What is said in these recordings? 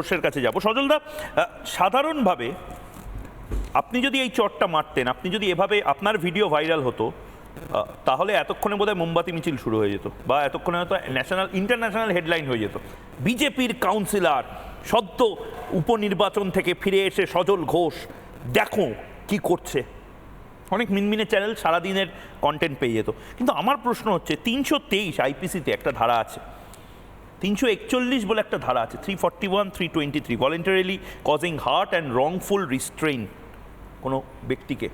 ঘোষের কাছে যাব। সজলদা সাধারণভাবে আপনি যদি এই চটটা মারতেন, আপনি যদি এভাবে আপনার ভিডিও ভাইরাল হতো তাহলে এতক্ষণে বোধহয় মোমবাতি মিছিল শুরু হয়ে যেত বা এতক্ষণে হয়তো ন্যাশনাল ইন্টারন্যাশনাল হেডলাইন হয়ে যেত। বিজেপির কাউন্সিলর সদ্য উপনির্বাচন থেকে ফিরে এসে সজল ঘোষ, দেখো কি করছে। অনেক মিনমিনে চ্যানেল সারাদিনের কন্টেন্ট পেয়ে যেত। কিন্তু আমার প্রশ্ন হচ্ছে, তিনশো তেইশ আইপিসিতে একটা ধারা আছে। তিনশো একচল্লিশ বলে একটা ধারা আছে three forty one three twenty three voluntarily causing hurt and wrongful restrain কোনো ব্যক্তিকে।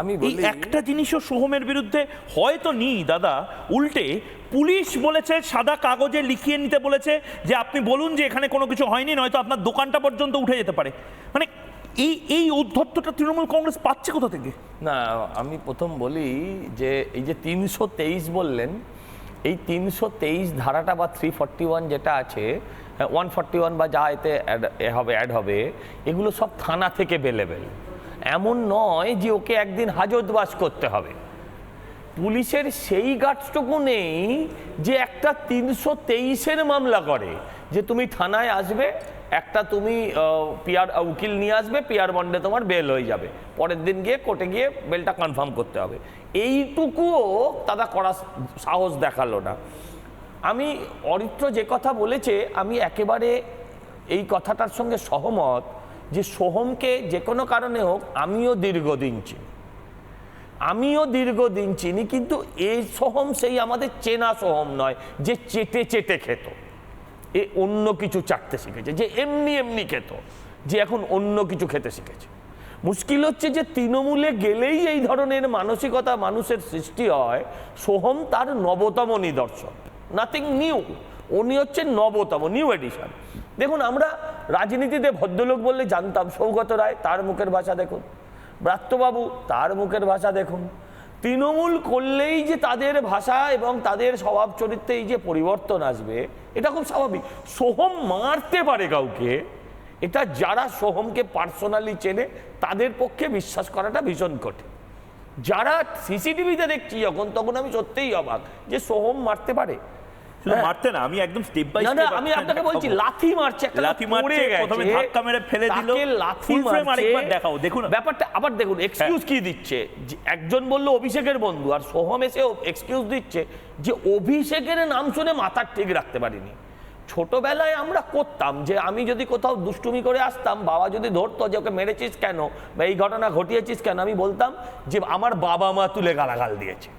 আমি এই একটা জিনিসও সোহমের বিরুদ্ধে হয়তো নেই দাদা। উল্টে পুলিশ বলেছে সাদা কাগজে লিখিয়ে নিতে বলেছে যে আপনি বলুন যে এখানে কোনো কিছু হয়নি নয়তো আপনার দোকানটা পর্যন্ত উঠে যেতে পারে। মানে এই এই উদ্ধত্তটা তৃণমূল কংগ্রেস পাচ্ছে কোথা থেকে? না আমি প্রথম বলি যে এই যে তিনশো তেইশ বললেন এই তিনশো তেইশ ধারাটা বা থ্রি ওয়ান যেটা আছে ওয়ান ফর্টি ওয়ান বা যা এতে হবে অ্যাড হবে, এগুলো সব থানা থেকে বেলেবেল এমন নয় যে ওকে একদিন হাজতবাস করতে হবে। পুলিশের সেই গাছটুকু নেই যে একটা তিনশো তেইশের মামলা করে যে তুমি থানায় আসবে একটা তুমি পিয়ার উকিল নিয়ে আসবে, পিয়ার বন্ডে তোমার বেল হয়ে যাবে। পরের দিন গিয়ে কোর্টে গিয়ে বেলটা কনফার্ম করতে হবে। এইটুকুও তারা করা সাহস দেখাল না। আমি অরিত্র যে কথা বলেছে, আমি একেবারে এই কথাটার সঙ্গে সহমত যে সোহমকে যে কোনো কারণে হোক আমিও দীর্ঘদিন চিনি। আমিও দীর্ঘদিন চিনি, কিন্তু এই সোহম সেই আমাদের চেনা সোহম নয়, যে চেটে চেটে খেত। এ অন্য কিছু চাটতে শিখেছে, যে এমনি এমনি খেত, যে এখন অন্য কিছু খেতে শিখেছে। মুশকিল হচ্ছে যে তৃণমূলে গেলেই এই ধরনের মানসিকতা মানুষের সৃষ্টি হয়, সোহম তার নবতম নিদর্শন নাথিং নিউ উনি হচ্ছেন নবতম নিউ এডিশন দেখুন, আমরা রাজনীতিতে ভদ্রলোক বললে জানতাম সৌগত রায়, তার মুখের ভাষা দেখুন। ব্রাত্যবাবু, তার মুখের ভাষা দেখুন। তৃণমূল করলেই যে তাদের ভাষা এবং তাদের স্বভাব চরিত্রে এই যে পরিবর্তন আসবে, এটা খুব স্বাভাবিক। সোহম মারতে পারে কাউকে, এটা যারা সোহমকে পার্সোনালি চেনে, তাদের পক্ষে বিশ্বাস করাটা ভীষণ কঠিন। যারা সিসিটিভিতে দেখছি যখন, তখন আমি সত্যিই অবাক যে সোহম মারতে পারে। শুধু হ্যাঁ। মারতে না আমি একদম স্টেপ বাই না আমি আপনাকে বলছি লাথি মারছে একটা লাথি মারছে, প্রথমে ধাক্কা মেরে ফেলে দিল, লাথি মারছে। আরেকবার দেখাও, দেখুন। ব্যাপারটা আবার দেখুন এক্সকিউজ কি দিচ্ছে একজন বলল অভিষেকের বন্ধু আর সোহম এসে এক্সকিউজ দিচ্ছে যে অভিষেকের নাম শুনে মাথা ঠিক রাখতে পারিনি ছোটবেলায় আমরা করতাম যে আমি যদি কোথাও দুষ্টুমি করে আসতাম বাবা যদি ধরতো যে ওকে মেরেছিস কেন বা এই ঘটনা ঘটিয়েছিস কেন আমি বলতাম যে আমার বাবা মা তুলে গালাগাল দিয়েছে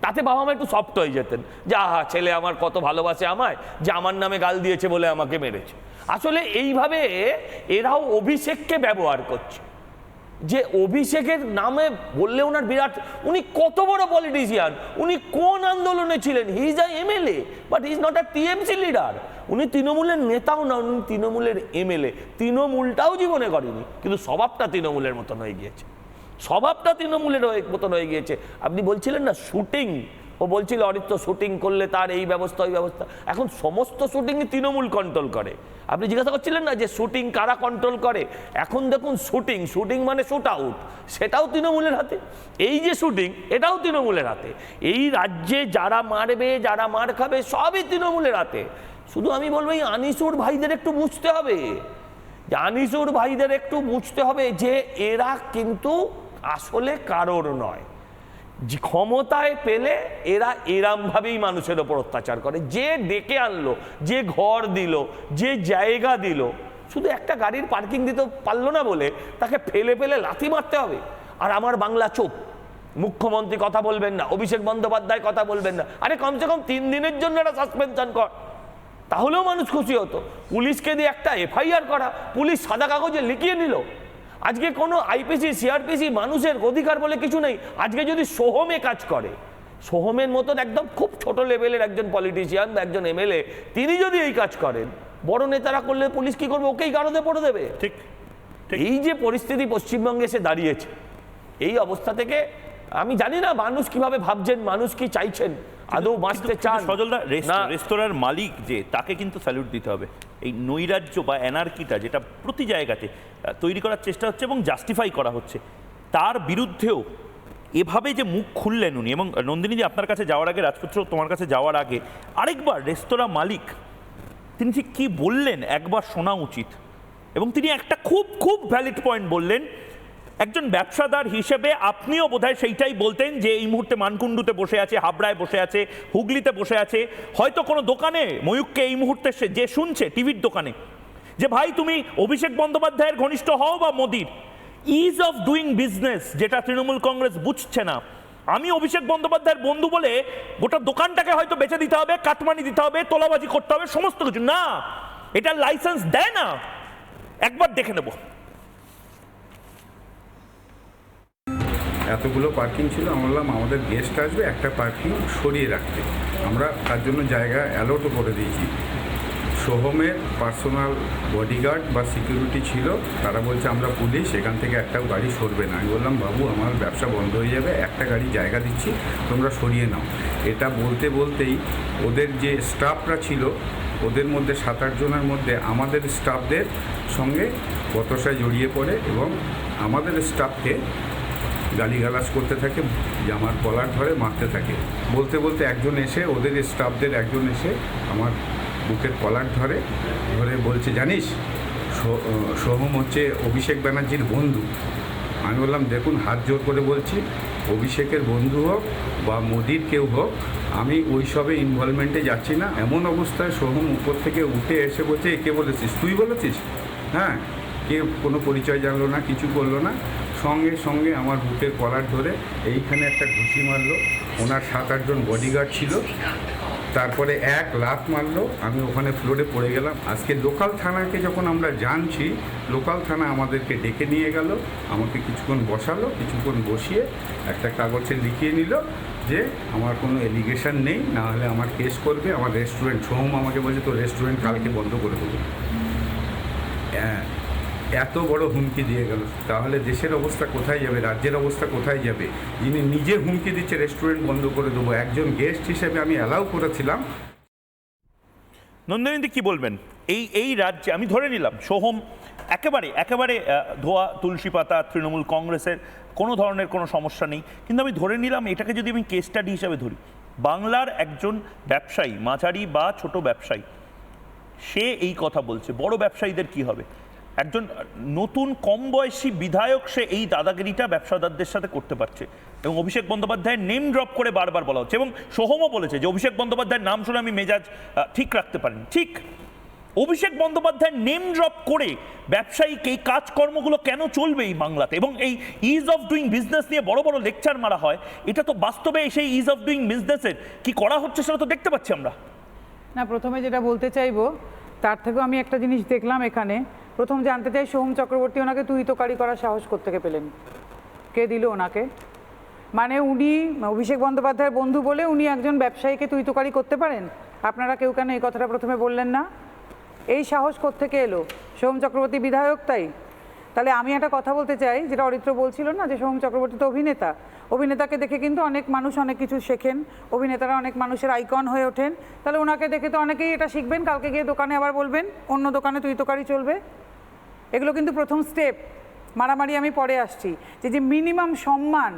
তাতে বাবা মা একটু সফট হয়ে যেতেন। যে, আহা, ছেলে আমার কত ভালোবাসে আমায়, যে আমার নামে গাল দিয়েছে বলে আমাকে মেরেছে। আসলে এইভাবে এরাও অভিষেককে ব্যবহার করছে। যে অভিষেকের নামে বললে ওনার বিরাট, উনি কত বড় পলিটিশিয়ান উনি কোন আন্দোলনে ছিলেন? He is a MLA but is not a TMC leader উনি তৃণমূলের নেতাও না, উনি তৃণমূলের এমএলএ তৃণমূলটাও জীবনে করেনি, কিন্তু স্বভাবটা তৃণমূলের মতন হয়ে গিয়েছে। স্বভাবটা তৃণমূলের মতন হয়ে গিয়েছে। আপনি বলছিলেন না, শুটিং। ও বলছিল, অরিত্র, শুটিং করলে তার এই ব্যবস্থা, ওই ব্যবস্থা। এখন সমস্ত শুটিংই তৃণমূল কন্ট্রোল করে। আপনি জিজ্ঞাসা করছিলেন না যে শুটিং কারা কন্ট্রোল করে? এখন দেখুন, শুটিং শুটিং মানে শুট আউট সেটাও তৃণমূলের হাতে। এই যে শুটিং, এটাও তৃণমূলের হাতে। এই রাজ্যে যারা মারবে, যারা মার খাবে, সবই তৃণমূলের হাতে। শুধু আমি বলব, এই আনিসুর ভাইদের একটু বুঝতে হবে। যে আনিসুর ভাইদের একটু বুঝতে হবে যে এরা কিন্তু আসলে কারোর নয়। ক্ষমতায় পেলে এরা এরামভাবেই মানুষের ওপর অত্যাচার করে। যে ডেকে আনলো, যে ঘর দিল, যে জায়গা দিল, শুধু একটা গাড়ির পার্কিং দিতে পারল না বলে তাকে ফেলে ফেলে লাথি মারতে হবে। আর আমার বাংলা চোখ মুখ্যমন্ত্রী কথা বলবেন না, অভিষেক বন্দ্যোপাধ্যায় কথা বলবেন না। আরে কমসে কম তিন দিনের জন্য একটা সাসপেনশন কর। তাহলেও মানুষ খুশি হতো। পুলিশকে দিয়ে একটা এফআইআর করা, পুলিশ সাদা কাগজে লিখিয়ে নিল। আজকে কোনো আইপিসি সিআরপিসি মানুষের অধিকার বলে কিছু নেই। আজকে যদি সোহমে কাজ করে সোহমের মতন একদম খুব ছোট লেভেলের একজন পলিটিশিয়ান বা একজন এমএলএ তিনি যদি এই কাজ করেন বড় নেতারা করলে পুলিশ কি করবে? ওকেই গারদে পড়ে দেবে। ঠিক। এই যে পরিস্থিতি পশ্চিমবঙ্গে এসে দাঁড়িয়েছে এই অবস্থা থেকে আমি জানি না মানুষ কীভাবে ভাবছেন মানুষ কি চাইছেন। আদৌ বাঁচতে চান? সজলদা রেস্তোরাঁর মালিক যে তাকে কিন্তু স্যালুট দিতে হবে। এই নৈরাজ্য বা এনার্কিটা যেটা প্রতি জায়গাতে তৈরি করার চেষ্টা হচ্ছে এবং জাস্টিফাই করা হচ্ছে, তার বিরুদ্ধেও এভাবে যে মুখ খুললেন উনি, এবং নন্দিনীজি আপনার কাছে যাওয়ার আগে, রাজপুত্র তোমার কাছে যাওয়ার আগে, আরেকবার রেস্তোরাঁ মালিক, তিনি ঠিক কী বললেন একবার শোনা উচিত, এবং তিনি একটা খুব খুব ভ্যালিড পয়েন্ট বললেন একজন ব্যবসাদার হিসেবে আপনিও বোধহয় সেইটাই বলতেন যে এই মুহূর্তে মানকুণ্ডুতে বসে আছে, হাবড়ায় বসে আছে, হুগলিতে বসে আছে। হয়তো কোনো দোকানে ময়ূককে এই মুহূর্তে সে- যে শুনছে টিভির দোকানে যে, ভাই, তুমি অভিষেক বন্দ্যোপাধ্যায়ের ঘনিষ্ঠ হও বা মোদির? ইজ অফ ডুইং বিজনেস যেটা তৃণমূল কংগ্রেস বুঝছে না। আমি অভিষেক বন্দ্যোপাধ্যায়ের বন্ধু বলে গোটা দোকানটাকে হয়তো বেচে দিতে হবে, কাটমানি দিতে হবে, তোলাবাজি করতে হবে, সমস্ত কিছু। না এটার লাইসেন্স দেয় না। একবার দেখে নেব। এতগুলো পার্কিং ছিল আমরা বললাম, আমাদের গেস্ট আসবে, একটা পার্কিং সরিয়ে রাখতে। আমরা তার জন্য জায়গা অ্যালোটও করে দিয়েছি। সোহমের পার্সোনাল বডিগার্ড বা সিকিউরিটি ছিল, তারা বলছে, আমরা পুলিশ এখান থেকে একটাও গাড়ি সরবে না। আমি বললাম, বাবু, আমার ব্যবসা বন্ধ হয়ে যাবে, একটা গাড়ি জায়গা দিচ্ছি, তোমরা সরিয়ে নাও। এটা বলতে বলতেই ওদের যে স্টাফরা ছিল, ওদের মধ্যে সাত আট জনের মধ্যে আমাদের স্টাফদের সঙ্গে বতসায় জড়িয়ে পড়ে এবং আমাদের স্টাফকে গালিগালাজ করতে থাকে, জামার কলার ধরে মারতে থাকে। বলতে বলতে একজন এসে, ওদের স্টাফদের একজন এসে আমার বুকের কলার ধরে ধরে বলছে, জানিস সোহম হচ্ছে অভিষেক ব্যানার্জির বন্ধু। আমি বললাম, দেখুন, হাত জোর করে বলছি, অভিষেকের বন্ধু হোক বা মোদির কেউ হোক, আমি ওই সবে ইনভলভমেন্টে যাচ্ছি না। এমন অবস্থায় সোহম উপর থেকে উঠে এসে বলছে, "এ কে বলেছিস? তুই বলেছিস? হ্যাঁ কে কোনো পরিচয় জানলো না, কিছু করল না। সঙ্গে সঙ্গে আমার বুকের কলার ধরে এইখানে একটা ঘুষি মারলো। ওনার সাত আটজন বডিগার্ড ছিল। তারপরে এক লাত মারলো। আমি ওখানে ফ্লোরে পড়ে গেলাম। আজকে লোকাল থানাকে যখন আমরা জানছি লোকাল থানা আমাদেরকে ডেকে নিয়ে গেল আমাকে কিছুক্ষণ বসালো কিছুক্ষণ বসিয়ে একটা কাগজে লিখিয়ে নিল যে আমার কোনো এলিগেশন নেই না হলে আমার কেস করবে। আমার রেস্টুরেন্ট সোহম আমাকে বলছে তো রেস্টুরেন্ট কালকে বন্ধ করে দেবো। হ্যাঁ, এত বড় হুমকি দিয়ে গেল। তাহলে দেশের অবস্থা কোথায় যাবে? রাজ্যের অবস্থা কোথায় যাবে? যিনি নিজে হুমকি দিচ্ছে রেস্টুরেন্ট বন্ধ করে দেবো। একজন গেস্ট হিসেবে আমি অ্যালাউ করেছিলাম। নন্দিনীদি, কি বলবেন? এই এই রাজ্যে, আমি ধরে নিলাম, সোহম একেবারে একেবারে ধোয়া, তুলসী পাতা, তৃণমূল কংগ্রেসের কোনো ধরনের কোনো সমস্যা নেই। কিন্তু আমি ধরে নিলাম, এটাকে যদি আমি কেস স্টাডি হিসাবে ধরি, বাংলার একজন ব্যবসায়ী, মাঝারি বা ছোট ব্যবসায়ী, সে এই কথা বলছে, বড় ব্যবসায়ীদের কি হবে? একজন নতুন কম বয়সী বিধায়ক সে এই দাদাগিরিটা ব্যবসাদারদের সাথে করতে পারছে। এবং অভিষেক বন্দ্যোপাধ্যায়ের নেম ড্রপ করে বারবার বলা হচ্ছে এবং সোহমও বলেছে যে অভিষেক বন্দ্যোপাধ্যায়ের নাম শুনে আমি মেজাজ ঠিক রাখতে পারেন। ঠিক অভিষেক বন্দ্যোপাধ্যায়ের নেম ড্রপ করে ব্যবসায়িক এই কাজকর্মগুলো কেন চলবে এই বাংলাতে? এবং এই ইজ অফ ডুইং বিজনেস নিয়ে বড় বড় লেকচার মারা হয়, এটা তো বাস্তবে সেই ইজ অফ ডুইং বিজনেসের কি করা হচ্ছে সেটা তো দেখতে পাচ্ছি আমরা। না, প্রথমে যেটা বলতে চাইব, তার থেকেও আমি একটা জিনিস দেখলাম এখানে প্রথম জানতে চাই সোহম চক্রবর্তী ওনাকে তুই তোকারি করার সাহস কোত্থেকে পেলেন? কে দিল ওনাকে? মানে উনি অভিষেক বন্দ্যোপাধ্যায়ের বন্ধু বলে উনি একজন ব্যবসায়ীকে তুই তোকারি করতে পারেন? আপনারা কেউ কেন এই কথাটা প্রথমে বললেন না? এই সাহস কোত্থেকে এলো? সোহম চক্রবর্তী বিধায়ক তাই? তাহলে আমি একটা কথা বলতে চাই, যেটা অরিত্র বলছিল না, যে সোহম চক্রবর্তী তো অভিনেতা। অভিনেতাকে দেখে কিন্তু অনেক মানুষ অনেক কিছু শেখেন, অভিনেতারা অনেক মানুষের আইকন হয়ে ওঠেন। তাহলে ওনাকে দেখে তো অনেকেই এটা শিখবেন, কালকে গিয়ে দোকানে আবার বলবেন, অন্য দোকানে তুই তোকারি চলবে। এগুলো কিন্তু প্রথম স্টেপ মারামারি আমি পরে আসছি। যে যে মিনিমাম সম্মান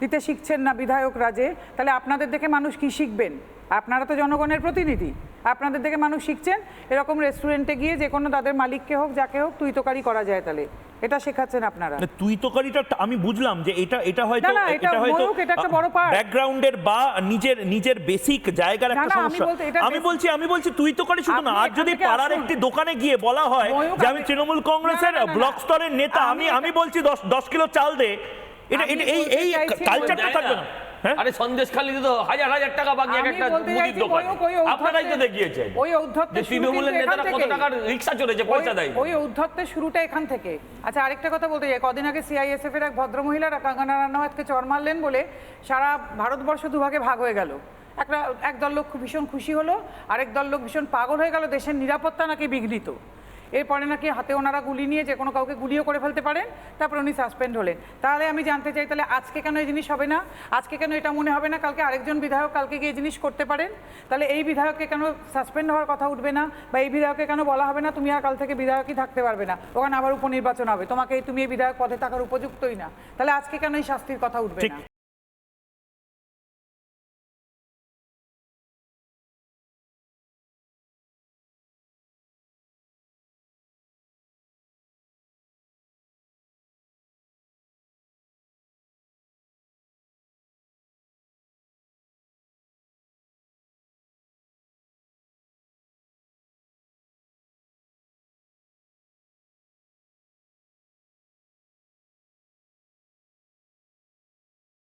দিতে শিখছেন না বিধায়ক রাজে, তাহলে আপনাদের দেখে মানুষ কি শিখবেন? আপনারা তো জনগণের প্রতিনিধি। আপনাদের দেখে মানুষ শিখছেন এরকম রেস্টুরেন্টে গিয়ে যে কোনো তাদের মালিককে হোক যাকে হোক তুই তোকারি করা যায় তাহলে এটা শেখাচ্ছেন আপনারা না, তুই তোকারিটা আমি বুঝলাম যে এটা এটা হয়তো এটা ময়ূক, এটা একটা বড় part। ব্যাকগ্রাউন্ডের বা নিজের নিজের বেসিক জায়গার একটা সমস্যা আমি বলছি আমি বলছি তুই তোকারি শুধু না আর যদি পাড়ার একটি দোকানে গিয়ে বলা হয় যে আমি তৃণমূল কংগ্রেসের। ব্লক স্তরের নেতা আমি আমি বলছি দশ দশ কিলো চাল দে এটা এই এই কালচারটা থাকবে না। হ্যাঁ? আরে সন্দেশ খালিতে তো হাজার হাজার টাকা বাকি এক একটা মুদির দোকানে। আপনারাই তো দেখিয়েছেন ওই ঔদ্ধত্যের তৃণমূলের নেতারা কত টাকার রিক্সা চড়েছে পয়সা দেয় ওই ঔদ্ধত্যের শুরুটা এখান থেকে। আচ্ছা আরেকটা কথা বলতে চাই। কদিন আগে সিআইএসএফ এর এক ভদ্রমহিলারা কাঙ্গনা রানাওয়াতকে চর মারলেন বলে সারা ভারতবর্ষ দুভাগে ভাগ হয়ে গেল। একটা একদল লোক ভীষণ খুশি হলো আরেক দল লোক ভীষণ পাগল হয়ে গেল দেশের নিরাপত্তা নাকি বিঘ্নিত। এরপরে নাকি হাতে ওনারা গুলি নিয়ে যে কোনো কাউকে গুলিও করে ফেলতে পারেন তারপর উনি সাসপেন্ড হলেন। তাহলে আমি জানতে চাই তাহলে আজকে কেন এই জিনিস হবে না? আজকে কেন এটা মনে হবে না? কালকে আরেকজন বিধায়ক কালকে গিয়ে এই জিনিস করতে পারেন? তাহলে এই বিধায়ককে কেন সাসপেন্ড হওয়ার কথা উঠবে না? বা এই বিধায়ককে কেন বলা হবে না? তুমি আর কাল থেকে বিধায়কই থাকতে পারবে না। ওখানে আবার উপনির্বাচন হবে। তোমাকে এই- তুমি এই বিধায়ক পদে থাকার উপযুক্তই না। তাহলে আজকে কেন এই শাস্তির কথা উঠবে না?